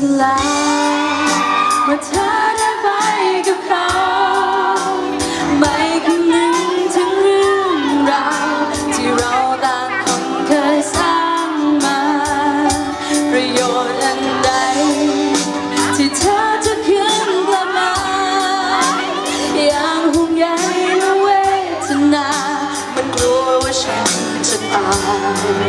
จะลาเมื่อเธอได้ไปกับเขา ไม่คำนึงถึงเรื่องราวที่เราต่างคงเคยสร้างมา ประโยชน์อันใด ที่เธอจะคืนกลับมา อย่างห่วงใยและเวทนา มันกลัวว่าฉันจะตาย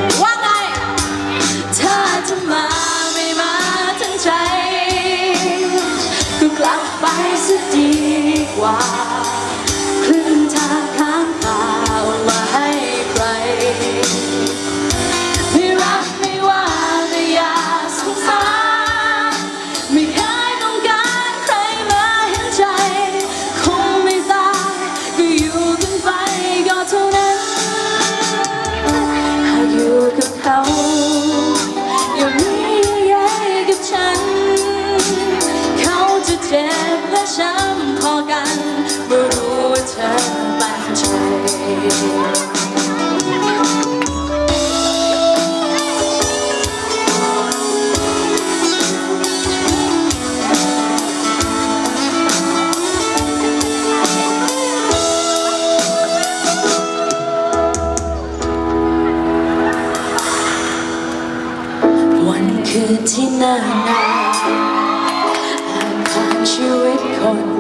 คืนที่น่าหนาวห่างทางชีวิตคน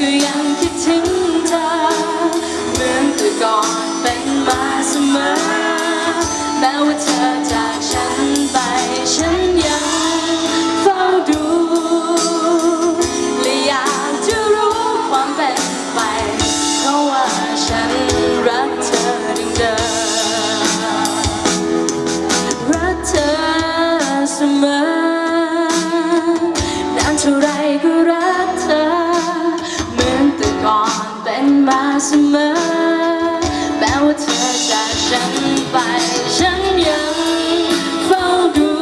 ก็ยังคิดถึงเธอเหมือนแต่ก่อนเป็นมาเสมอแม้ว่าเธอจะ เสมอ แม้ว่าเธอจากฉันไป ฉันยังเฝ้าดู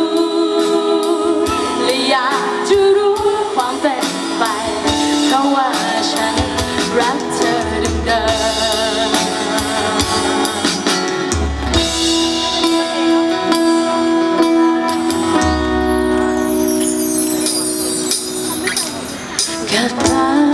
และอยากจะรู้ความเป็นไป เพราะว่าฉันรักเธอเดิมเดิมกับเธอ